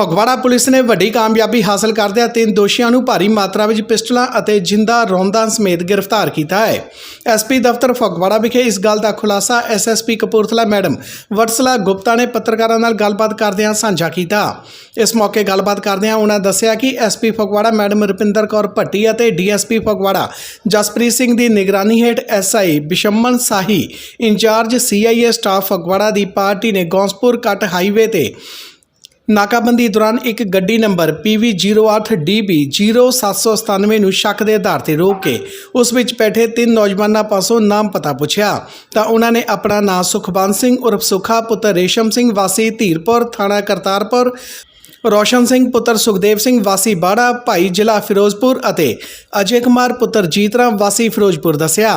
Phagwara police ਨੇ ਵੱਡੀ ਕਾਮਯਾਬੀ ਹਾਸਲ ਕਰਦਿਆਂ ਤਿੰਨ ਦੋਸ਼ੀਆਂ ਨੂੰ ਭਾਰੀ ਮਾਤਰਾ ਵਿੱਚ ਪਿਸਟਲਾਂ ਅਤੇ ਜਿੰਦਾ ਰੌਂਦਾਂ ਸਮੇਤ ਗ੍ਰਿਫਤਾਰ ਕੀਤਾ ਹੈ। ਐਸਪੀ ਦਫ਼ਤਰ ਫਗਵਾੜਾ ਵਿਖੇ ਇਸ ਗੱਲ ਦਾ ਖੁਲਾਸਾ ਐਸਐਸਪੀ ਕਪੂਰਥਲਾ ਮੈਡਮ ਵਟਸਲਾ ਗੁਪਤਾ ਨੇ ਪੱਤਰਕਾਰਾਂ ਨਾਲ ਗੱਲਬਾਤ ਕਰਦਿਆਂ ਸਾਂਝਾ ਕੀਤਾ। ਇਸ ਮੌਕੇ ਗੱਲਬਾਤ ਕਰਦਿਆਂ ਉਹਨਾਂ ਦੱਸਿਆ ਕਿ ਐਸਪੀ ਫਗਵਾੜਾ ਮੈਡਮ ਰੁਪਿੰਦਰ ਕੌਰ ਭੱਟੀ ਅਤੇ ਡੀਐਸਪੀ ਫਗਵਾੜਾ ਜਸਪ੍ਰੀਤ ਸਿੰਘ ਦੀ ਨਿਗਰਾਨੀ ਹੇਠ SI Bishman Sahi incharge CIA staff Phagwara ਦੀ ਪਾਰਟੀ ਨੇ ਗੌਂਸਪੁਰ ਕੱਟ ਹਾਈਵੇ ਤੇ ਨਾਕਾਬੰਦੀ ਦੌਰਾਨ ਇੱਕ ਗੱਡੀ ਨੰਬਰ PV08DB 0797 ਨੂੰ ਸ਼ੱਕ ਦੇ ਆਧਾਰ ਤੇ ਰੋਕ ਕੇ ਉਸ ਵਿੱਚ ਬੈਠੇ ਤਿੰਨ ਨੌਜਵਾਨਾਂ ਪਾਸੋਂ ਨਾਮ ਪਤਾ ਪੁੱਛਿਆ। ਤਾਂ ਉਹਨਾਂ ਨੇ ਆਪਣਾ ਨਾਂ ਸੁਖਬੰਦ ਸਿੰਘ ਉਰਫ ਸੁਖਾ, ਪੁੱਤਰ ਰੇਸ਼ਮ ਸਿੰਘ, ਵਾਸੀ ਧੀਰਪੁਰ, ਥਾਣਾ ਕਰਤਾਰਪੁਰ, ਰੋਸ਼ਨ ਸਿੰਘ, ਪੁੱਤਰ ਸੁਖਦੇਵ ਸਿੰਘ, ਵਾਸੀ ਬਾੜਾ, ਭਾਈ ਜ਼ਿਲ੍ਹਾ ਫਿਰੋਜ਼ਪੁਰ ਅਤੇ ਅਜੇ ਕੁਮਾਰ, ਪੁੱਤਰ ਜੀਤਰਾਮ ਵਾਸੀ ਫਿਰੋਜ਼ਪੁਰ ਦੱਸਿਆ।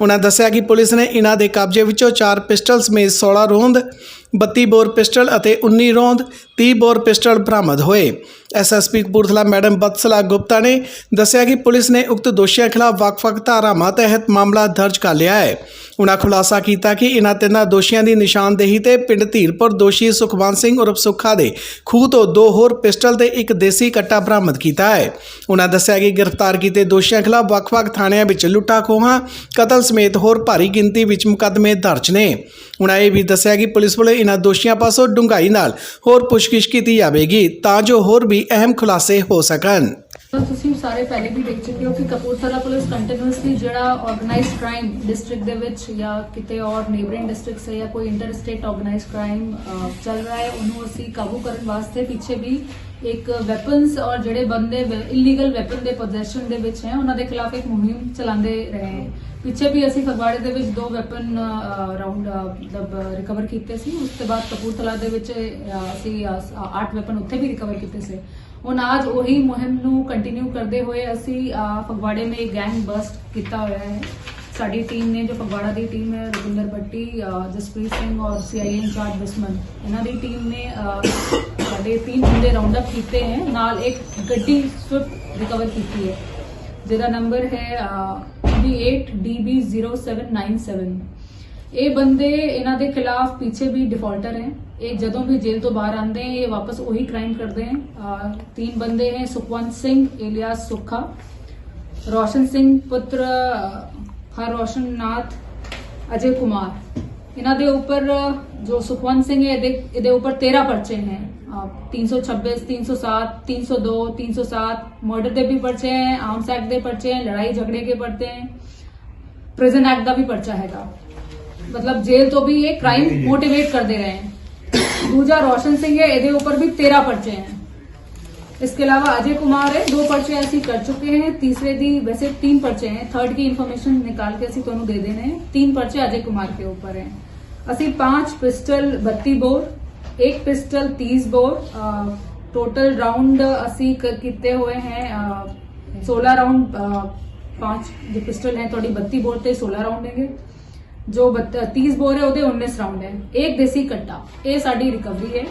ਉਹਨਾਂ ਦੱਸਿਆ ਕਿ ਪੁਲਿਸ ਨੇ ਇਹਨਾਂ ਦੇ ਕਬਜ਼ੇ ਵਿੱਚੋਂ ਚਾਰ ਪਿਸਟਲ ਸਮੇਤ 16 ਰੋਂਦ 32 ਬੋਰ ਪਿਸਟਲ ਅਤੇ 19 ਰੋਂਦ 30 ਬੋਰ ਪਿਸਟਲ ਬਰਾਮਦ ਹੋਏ। ਐਸਐਸਪੀ ਕਪੂਰਥਲਾ ਮੈਡਮ ਬਤਸਲਾ ਗੁਪਤਾ ਨੇ ਦੱਸਿਆ ਕਿ ਪੁਲਿਸ ਨੇ ਉਕਤ ਦੋਸ਼ੀਆਂ ਖਿਲਾਫ ਵੱਖ-ਵੱਖ ਧਾਰਾਵਾਂ ਤਹਿਤ ਮਾਮਲਾ ਦਰਜ ਕਰ ਲਿਆ ਹੈ। ਉਹਨਾਂ ਖੁਲਾਸਾ ਕੀਤਾ ਕਿ ਇਨ੍ਹਾਂ ਤਿੰਨਾਂ ਦੋਸ਼ੀਆਂ ਦੀ ਨਿਸ਼ਾਨਦੇਹੀ ਤੇ ਪਿੰਡ ਧੀਰਪੁਰ ਦੋਸ਼ੀ ਸੁਖਵੰਤ ਸਿੰਘ ਉਰਫ ਸੁੱਖਾ ਦੇ ਖੂਹ ਤੋਂ ਦੋ ਹੋਰ ਪਿਸਟਲ ਤੇ ਇੱਕ ਦੇਸੀ ਕੱਟਾ ਬਰਾਮਦ ਕੀਤਾ ਹੈ। ਉਹਨਾਂ ਦੱਸਿਆ ਕਿ ਗ੍ਰਿਫਤਾਰ ਕੀਤੇ ਦੋਸ਼ੀਆਂ ਖਿਲਾਫ ਵੱਖ-ਵੱਖ ਥਾਣਿਆਂ ਵਿੱਚ ਲੁੱਟਾਂ ਖੋਹਾਂ, ਕਤਲ ਸਮੇਤ ਹੋਰ ਭਾਰੀ ਗਿਣਤੀ ਵਿੱਚ ਮੁਕੱਦਮੇ ਦਰਜ ਨੇ। ਉਨ੍ਹਾਂ ਇਹ ਵੀ ਦੱਸਿਆ ਕਿ ਪੁਲਿਸ ਵੱਲੋਂ ਇਨ੍ਹਾਂ ਦੋਸ਼ੀਆਂ ਪਾਸੋਂ ਡੂੰਘਾਈ ਨਾਲ ਹੋਰ ਪੁੱਛਗਿੱਛ ਕੀਤੀ ਜਾਵੇਗੀ ਤਾਂ ਜੋ ਹੋਰ ਵੀ ਅਹਿਮ ਖੁਲਾਸੇ ਹੋ ਸਕਣ। ਤੁਸੀਂ ਸਾਰੇ ਪਹਿਲੇ ਵੀ ਦੇਖ ਚੁੱਕੇ ਹੋ ਕਿ ਕਪੂਰਥਲਾ ਪੁਲਿਸ ਕੰਟੀਨਿਊਸਲੀ ਜਿਹੜਾ ਆਰਗੇਨਾਈਜ਼ਡ ਕ੍ਰਾਈਮ ਡਿਸਟ੍ਰਿਕਟ ਦੇ ਵਿੱਚ ਜਾਂ ਕਿਤੇ ਔਰ ਨੇਬਰਿੰਗ ਡਿਸਟ੍ਰਿਕਟਸ ਹੈ ਜਾਂ ਕੋਈ ਇੰਟਰ ਸਟੇਟ ਆਰਗੇਨਾਈਜ਼ਡ ਕ੍ਰਾਈਮ ਚੱਲ ਰਿਹਾ ਹੈ, ਉਹਨੂੰ ਅਸੀਂ ਕਾਬੂ ਕਰਨ ਵਾਸਤੇ ਪਿੱਛੇ ਵੀ ਇੱਕ ਵੈਪਨਸ ਔਰ ਜਿਹੜੇ ਬੰਦੇ ਇਲੀਗਲ ਵੈਪਨ ਦੇ ਪੋਜੈਸ਼ਨ ਦੇ ਵਿੱਚ ਹੈ, ਉਹਨਾਂ ਦੇ ਖਿਲਾਫ ਇੱਕ ਮੁਹਿੰਮ ਚਲਾਉਂਦੇ ਰਹੇ ਪਿੱਛੇ ਵੀ ਅਸੀਂ ਫਗਵਾੜੇ ਦੇ ਵਿੱਚ ਦੋ ਵੈਪਨ ਰਾਉਂਡ ਮਤਲਬ ਰਿਕਵਰ ਕੀਤੇ ਸੀ। ਉਸ ਤੋਂ ਬਾਅਦ ਕਪੂਰਥਲਾ ਦੇ ਵਿੱਚ ਅਸੀਂ 8 ਵੈਪਨ ਉੱਥੇ ਵੀ ਰਿਕਵਰ ਕੀਤੇ ਸੀ। ਹੁਣ ਅੱਜ ਉਹੀ ਮੁਹਿੰਮ ਨੂੰ ਕੰਟੀਨਿਊ ਕਰਦੇ ਹੋਏ ਅਸੀਂ ਫਗਵਾੜੇ ਮੇ ਗੈਂਗ ਬਸਟ ਕੀਤਾ ਹੋਇਆ ਹੈ। ਸਾਡੀ ਟੀਮ ਨੇ, ਜੋ ਫਗਵਾੜਾ ਦੀ ਟੀਮ ਹੈ ਰਵਿੰਦਰ ਬੱਟੀ ਜਸਪ੍ਰੀਤ ਸਿੰਘ ਔਰ ਸੀਆਈਏ ਇੰਚਾਰਜ ਬਿਸਮਨ, ਇਹਨਾਂ ਦੀ ਟੀਮ ਨੇ ਸਾਡੇ ਤਿੰਨ ਬੰਦੇ ਰਾਉਂਡ ਅਪ ਕੀਤੇ ਹੈ ਨਾਲ ਇੱਕ ਗੱਡੀ ਸਵਿਫਟ ਰਿਕਵਰ ਕੀਤੀ ਹੈ ਜਿਹਦਾ ਨੰਬਰ ਹੈ B8DB0797 ਇਹ ਬੰਦੇ ਇਹਨਾਂ ਦੇ ਖਿਲਾਫ ਪਿੱਛੇ ਵੀ ਡਿਫਾਲਟਰ ਹੈ ਇਹ ਜਦੋਂ ਵੀ ਜੇਲ੍ਹ ਤੋਂ ਬਾਹਰ ਆਉਂਦੇ हैं ये वापस वही क्राइम करते हैं अ, तीन बंदे हैं सुखवंत सिंह इलियास सुखा रोशन सिंह पुत्र हर रोशन नाथ ਅਜੇ ਕੁਮਾਰ ਇਹਨਾਂ ਦੇ ਉੱਪਰ ਜੋ ਸੁਖਵੰਤ ਸਿੰਘ तीन सौ छब्बीस तीन सौ सात तीन सौ दो तीन सौ सात मर्डर के भी पर्चे हैं आर्म्स एक्ट के पर्चे हैं लड़ाई झगड़े के पर्चे हैं प्रिजन एक्ट का भी पर्चा है मतलब जेल तो भी ये क्राइम मोटिवेट कर दे रहे हैं। दूजा रोशन सिंह है एदे ऊपर भी तेरह पर्चे हैं। इसके अलावा अजय कुमार है दो पर्चे ऐसी कर चुके हैं तीसरे दी वैसे तीन पर्चे हैं थर्ड की इन्फॉर्मेशन निकाल के असी तो दे देने हैं तीन पर्चे अजय कुमार के ऊपर हैं। असी पाँच पिस्टल बत्ती बोर एक पिस्टल 30 बोर टोटल राउंड ਅਸੀਂ ਕ- ਕੀਤੇ ਹੋਏ हैं अ, 16 ਰਾਉਂਡ पांच जो पिस्टल हैं ਤੁਹਾਡੀ 32 बोर ਤੇ 16 ਰਾਉਂਡ ਹੈਗੇ ਜੋ 30 ਬੋਰ ਹੈ ਉਹਦੇ 19 ਰਾਉਂਡ ਹੈ ਇੱਕ ਦੇਸੀ ਕੱਟਾ ਇਹ ਸਾਡੀ ਰਿਕਵਰੀ ਹੈ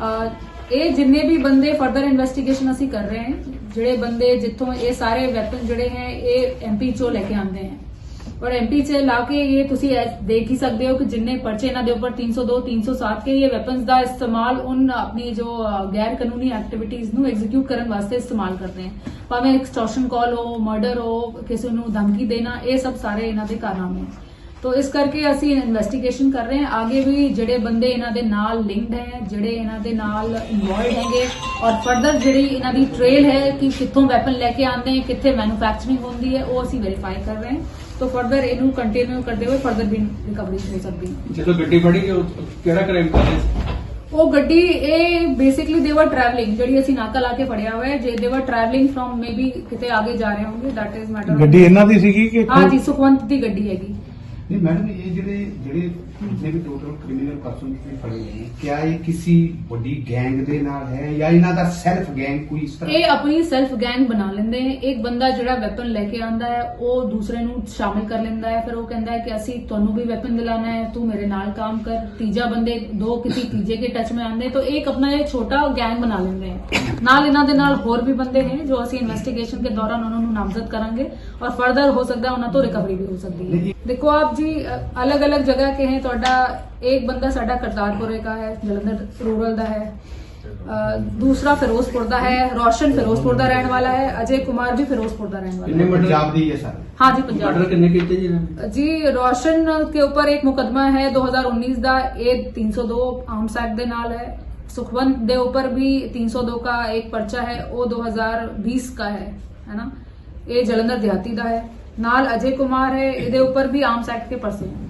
ਅਹ ਇਹ ਜਿੰਨੇ ਵੀ ਬੰਦੇ ਫਰਦਰ ਇਨਵੈਸਟੀਗੇਸ਼ਨ ਅਸੀਂ ਕਰ ਰਹੇ ਹਾਂ ਜਿਹੜੇ ਬੰਦੇ ਜਿੱਥੋਂ ਇਹ ਸਾਰੇ ਵੈਪਨ ਜਿਹੜੇ ਹੈ ਇਹ ਐਮਪੀ ਚੋਂ ਲੈ ਕੇ ਆਉਂਦੇ ਹੈ ਔਰ ਐਮਪੀ ਚ ਲਾ ਕੇ ਇਹ ਤੁਸੀਂ ਦੇਖ ਹੀ ਸਕਦੇ ਹੋ ਕਿ ਜਿੰਨੇ ਪਰਚੇ ਇਹਨਾਂ ਦੇ ਉੱਪਰ 302 307 ਕੇ ਇਹ ਵੈਪਨਸ ਦਾ ਇਸਤੇਮਾਲ ਉਨ ਆਪਣੀ ਜੋ ਗੈਰ ਕਾਨੂੰਨੀ ਐਕਟੀਵਿਟੀਜ਼ ਨੂੰ ਐਗਜ਼ੀਕਿਊਟ ਕਰਨ ਵਾਸਤੇ ਇਸਤੇਮਾਲ ਕਰਦੇ ਹਨ ਭਾਵੇਂ ਐਕਸਟੋਰਸ਼ਨ ਕਾਲ ਹੋ ਮਰਡਰ ਹੋ, ਕਿਸੇ ਨੂੰ ਧਮਕੀ ਦੇਣਾ, ਇਹ ਸਭ ਸਾਰੇ ਇਹਨਾਂ ਦੇ ਕਾਰਨਾਮੇ ਤੋ ਇਸ ਕਰਕੇ ਅਸੀਂ ਇਨਵੈਸਟੀਗੇਸ਼ਨ ਕਰ ਰਹੇ ਹਾਂ। ਆਗੇ ਵੀ ਜਿਹੜੇ ਬੰਦੇ ਇਹਨਾਂ ਦੇ ਨਾਲ ਲਿੰਕਡ ਹੈ, ਜਿਹੜੇ ਇਹਨਾਂ ਦੇ ਨਾਲ ਇਨਵੋਲਡ ਹੈਗੇ, ਔਰ ਫਰਦਰ ਜਿਹੜੀ ਇਹਨਾਂ ਦੀ ਟ੍ਰੇਲ ਹੈ ਕਿ ਕਿੱਥੋਂ ਵੈਪਨ ਲੈ ਕੇ ਆਉਂਦੇ ਹੈ ਕਿੱਥੇ ਮੈਨੂਫੈਕਚਰਿੰਗ ਹੁੰਦੀ ਹੈ, ਉਹ ਅਸੀਂ ਵੈਰੀਫਾਈ ਕਰ ਰਹੇ ਹਾਂ। ਤੋ ਫਰਦਰ ਇਹਨੂੰ ਕੰਟੀਨਿਊ ਕਰਦੇ ਹੋਏ ਫਰਦਰ ਵੀ ਰਿਕਵਰੀ ਹੋ ਸਕਦੀ ਹੈ ਜਦੋਂ ਗੱਡੀ ਫੜੀ ਗਈ ਉਹ ਕਿਹੜਾ ਕ੍ਰਾਈਮ ਕਰ ਰਹੇ ਸੀ ਉਹ ਗੱਡੀ ਇਹ ਬੇਸਿਕਲੀ ਦੇ ਵਰ ਟਰੈਵਲਿੰਗ ਜਿਹੜੀ ਅਸੀਂ ਨਾਕਾ ਲਾ ਕੇ ਫੜਿਆ ਹੋਇਆ ਹੈ ਜੇ ਦੇ ਵਰ ਟਰੈਵਲਿੰਗ ਫਰਮ ਮੇਬੀ ਕਿਤੇ ਆਗੇ ਜਾ ਰਹੇ ਹੋਣਗੇ ਦੈਟ ਇਜ਼ ਮੈਟਰ ਗੱਡੀ ਇਹਨਾਂ ਦੀ ਸੀਗੀ ਕਿ ਹਾਂ ਜੀ ਸੁਖਵੰਤ ਦੀ ਗੱਡੀ ਹੈਗੀ नहीं मैडम ये ਜਿਹੜੇ ਜਿਹੜੇ ਜਿੰਨੇ ਵੀ ਟੋਟਲ ਕ੍ਰਿਮੀਨਲ ਪਰਸਨ ਤੁਸੀਂ ਫੜੇ ਹੋਏ ਨੇ ਕਿਆ ਇਹ ਕਿਸੇ ਵੱਡੀ ਗੈਂਗ ਦੇ ਨਾਲ ਹੈ ਜਾਂ ਇਹਨਾਂ ਦਾ ਸੈਲਫ ਗੈਂਗ ਕੋਈ ਇਸ ਤਰ੍ਹਾਂ ਇਹ ਆਪਣੀ ਸੈਲਫ ਗੈਂਗ ਬਣਾ ਲੈਂਦੇ ਨੇ ਇੱਕ ਬੰਦਾ ਜਿਹੜਾ ਵੈਪਨ ਲੈ ਕੇ ਆਂਦਾ ਹੈ ਉਹ ਦੂਸਰੇ ਨੂੰ ਸ਼ਾਮਿਲ ਕਰ ਲੈਂਦਾ ਹੈ ਫਿਰ ਉਹ ਕਹਿੰਦਾ ਹੈ ਕਿ ਅਸੀਂ ਤੁਹਾਨੂੰ ਵੀ ਵੈਪਨ ਦਿਲਾਣਾ ਹੈ ਤੂੰ ਮੇਰੇ ਨਾਲ ਕੰਮ ਕਰ ਤੀਜਾ ਬੰਦੇ ਦੋ ਕਿਸੇ ਤੀਜੇ ਕੇ ਟੱਚ में आंदे तो एक अपना ये छोटा गैंग बना लेंगे ਨਾਲ ਇਹਨਾਂ ਦੇ ਨਾਲ ਹੋਰ ਵੀ ਬੰਦੇ ਨੇ ਜੋ ਅਸੀਂ ਇਨਵੈਸਟੀਗੇਸ਼ਨ ਦੇ ਦੌਰਾਨ ਉਹਨਾਂ ਨੂੰ ਨਾਮਜ਼ਦ ਕਰਾਂਗੇ ਔਰ ਫਰਦਰ ਹੋ ਸਕਦਾ ਹੈ ਉਹਨਾਂ ਤੋਂ ਰਿਕਵਰੀ ਵੀ ਹੋ ਸਕਦੀ ਹੈ ਦੇਖੋ ਆਪ ਜੀ अलग अलग जगह के हैं ਤੁਹਾਡਾ एक बंदा ਸਾਡਾ ਕਰਤਾਰਪੁਰੇ का है ਜਲੰਧਰ ਰੂਰਲ ਦਾ ਹੈ ਅਹ ਦੂਸਰਾ ਫਿਰੋਜ਼ਪੁਰ ਦਾ ਹੈ ਰੋਸ਼ਨ ਫਿਰੋਜ਼ਪੁਰ ਦਾ ਰਹਿਣ ਵਾਲਾ ਹੈ ਅਜੇ ਕੁਮਾਰ ਵੀ ਫਿਰੋਜ਼ਪੁਰ ਦਾ ਰਹਿਣ वाला कितने है मर्डर ਪੰਜਾਬ ਦੀ ਹੈ ਸਰ हाँ जी पंजाब मर्डर कितने कीते जी इन्होंने? ਜੀ ਰੋਸ਼ਨ के ऊपर एक मुकदमा है 2019 ਦਾ ਇਹ 302 ਆਰਮਸ ਐਕਟ ਦੇ ਨਾਲ ਹੈ ਸੁਖਵੰਤ ਦੇ ਉੱਪਰ ਵੀ 302 का एक पर्चा है ਉਹ 2020 का है है ना ਇਹ ਜਲੰਧਰ ਦਿਹਾਤੀ ਦਾ ਹੈ ਨਾਲ ਅਜੇ ਕੁਮਾਰ ਹੈ ਇਹਦੇ ਉੱਪਰ ਵੀ ਆਰਮਸ ਐਕਟ ਕੇ ਪਰਚੇ ਹਨ